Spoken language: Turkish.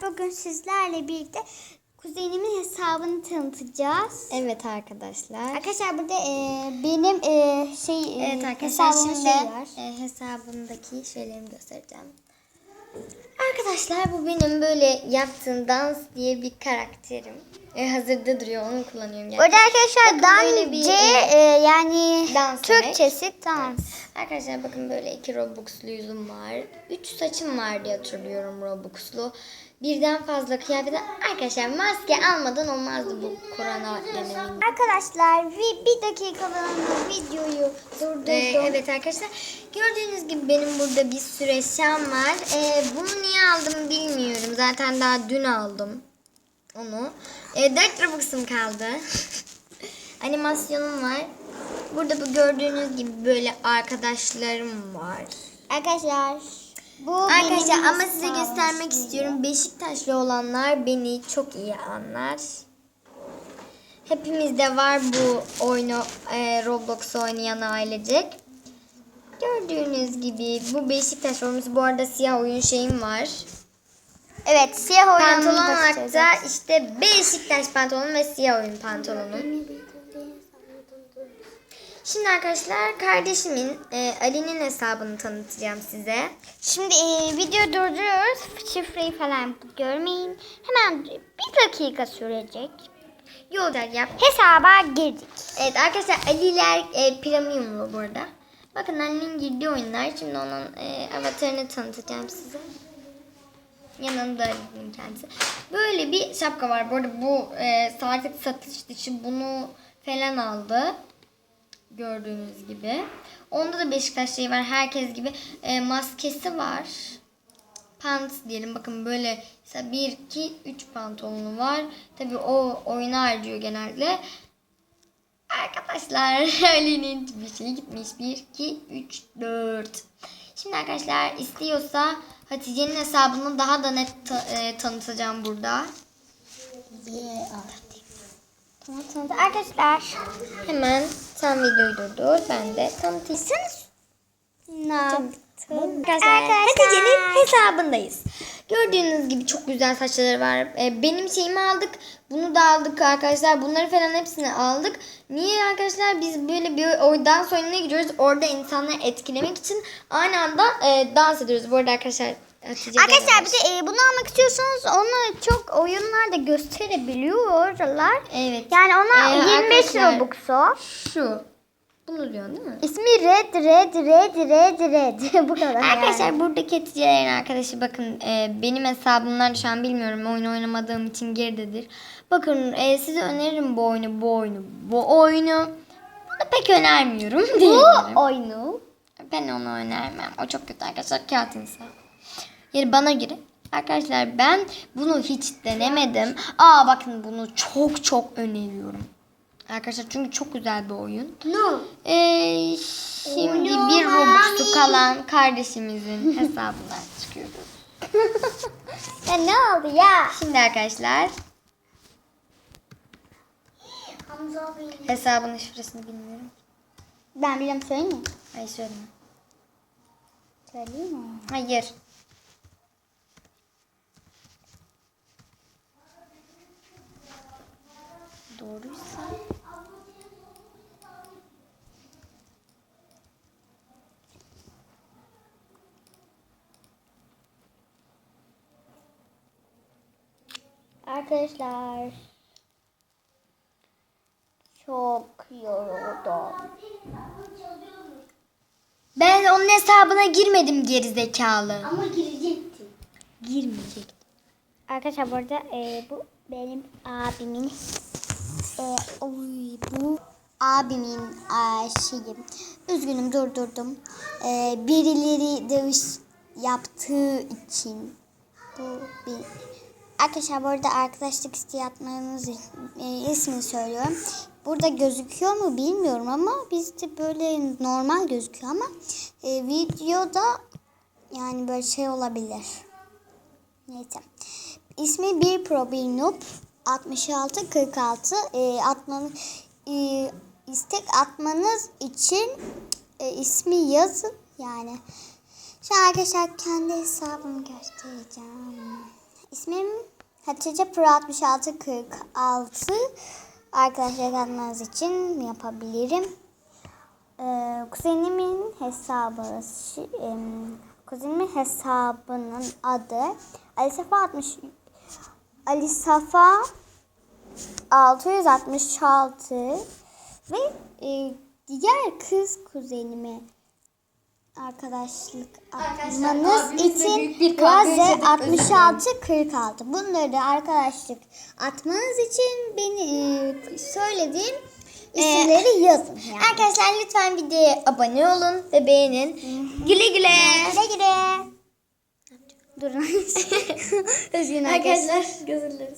Bugün sizlerle birlikte kuzenimin hesabını tanıtacağız. Evet arkadaşlar. Arkadaşlar burada e, benim e, şey e, Evet arkadaşlar şimdi şeyi var. e, hesabımdaki şeylerimi göstereceğim. Arkadaşlar bu benim böyle yaptığım dans diye bir karakterim. E, hazırda duruyor onu kullanıyorum Burada gerçekten. arkadaşlar böyle bir, dance e, e, yani dans Türkçesi dans. Arkadaşlar bakın böyle iki Robux'lu yüzüm var. Üç saçım var diye hatırlıyorum Robux'lu. Birden fazla kıyafet. Arkadaşlar maske almadan olmazdı bu korona döneminde. Arkadaşlar bir, bir dakikalığına videoyu durdurdum. Ee, evet arkadaşlar gördüğünüz gibi benim burada bir sürü eşyam var. Ee, bunu niye aldım bilmiyorum. Zaten daha dün aldım onu. Ee, 4 Robux'um kaldı. Animasyonum var. Burada bu gördüğünüz gibi böyle arkadaşlarım var. Arkadaşlar bu Arkadaşlar ama size göstermek istiyorum. Beşiktaşlı olanlar beni çok iyi anlar. Hepimizde var bu oyunu e, Roblox oynayan ailecek. Gördüğünüz gibi bu Beşiktaş forması. Bu arada siyah oyun şeyim var. Evet siyah oyununu Pantolon da işte Beşiktaş pantolonu ve siyah oyun pantolonum. Şimdi arkadaşlar kardeşimin e, Ali'nin hesabını tanıtacağım size. Şimdi e, video durduruyoruz. Şifreyi falan görmeyin. Hemen bir dakika sürecek. Yolda yap. Hesaba girdik. Evet arkadaşlar Ali'ler e, premiumlu burada. Bakın Ali'nin girdiği oyunlar. Şimdi onun e, avatarını tanıtacağım size. Yanında Ali'nin kendisi. Böyle bir şapka var. Bu arada bu e, artık satış dışı bunu falan aldı. Gördüğünüz gibi. Onda da Beşiktaş şeyi var. Herkes gibi. E, maskesi var. Pants diyelim. Bakın böyle mesela 1, 2, 3 pantolonu var. Tabii o oyuna harcıyor genelde. Arkadaşlar Ali'nin bir şey gitmiş. 1, 2, 3, 4. Şimdi arkadaşlar istiyorsa Hatice'nin hesabını daha da net ta- e, tanıtacağım burada. Tamam, tamam. Arkadaşlar Hemen sen videoyu durdur. Ben de tanıtayım. ne yaptın? Arkadaşlar Hatice'nin hesabındayız. Gördüğünüz gibi çok güzel saçları var. Ee, benim şeyimi aldık. Bunu da aldık arkadaşlar. Bunları falan hepsini aldık. Niye arkadaşlar biz böyle bir o dans oyununa giriyoruz. Orada insanları etkilemek için aynı anda e, dans ediyoruz. Bu arada arkadaşlar Hatice Arkadaşlar bir de e, bunu almak istiyorsanız onu çok oyunlarda gösterebiliyorlar. Evet. Yani ona Ee, 25 arkadaşlar- Robux'u. Şu. Bunu diyorsun değil mi? İsmi Red Red Red Red Red. Bu kadar. Arkadaşlar yani. buradaki Hatice'lerin arkadaşı bakın e, benim hesabımdan şu an bilmiyorum oyun oynamadığım için geridedir. Bakın e, size öneririm bu oyunu bu oyunu bu oyunu. Bunu pek önermiyorum Bu diyebilirim. oyunu Ben onu önermem. O çok kötü arkadaşlar kağıt insan. Yani bana göre. Arkadaşlar ben bunu hiç denemedim. Aa bakın bunu çok çok öneriyorum. Arkadaşlar çünkü çok güzel bir oyun. No. Ee, şimdi bir Robux'u kalan kardeşimizin hesabından çıkıyoruz. Ya ne oldu ya? Şimdi arkadaşlar hesabının şifresini bilmiyorum. Ben biliyorum söyleyeyim mi? Ay söyleme. Söyleyeyim mi? Hayır. Doğruysa. Arkadaşlar çok yoruldum. Ben onun hesabına girmedim geri zekalı. Ama girecektim. Girmeyecek. Arkadaşlar bu arada e, bu benim abimin e, oy, bu abimin e, şeyi. Üzgünüm durdurdum. E, birileri dövüş yaptığı için bu bir Arkadaşlar bu arada arkadaşlık isteği atmanız e, ismini söylüyorum. Burada gözüküyor mu bilmiyorum ama bizde böyle normal gözüküyor ama e, videoda yani böyle şey olabilir. Neyse. İsmi bir pro bir noob 66 46 e, atmanız e, istek atmanız için e, ismi yazın yani. An arkadaşlar kendi hesabımı göstereceğim. İsmim Hatice Pro 6646. Arkadaşlar katmanız için yapabilirim. Ee, kuzenimin hesabı, em, kuzenimin hesabının adı Ali Safa 60 Ali Safa 666 ve e, diğer kız kuzenime arkadaşlık Arkadaşlar, abimizle için büyük bir kavga Raze yaşadık, özür 66 46. Bunları arkadaşlık atmanız için beni e, söylediğim isimleri yazın. Yani. Arkadaşlar lütfen videoya abone olun ve beğenin. Güle güle. Güle güle. Durun. Üzgün arkadaşlar. Arkadaşlar.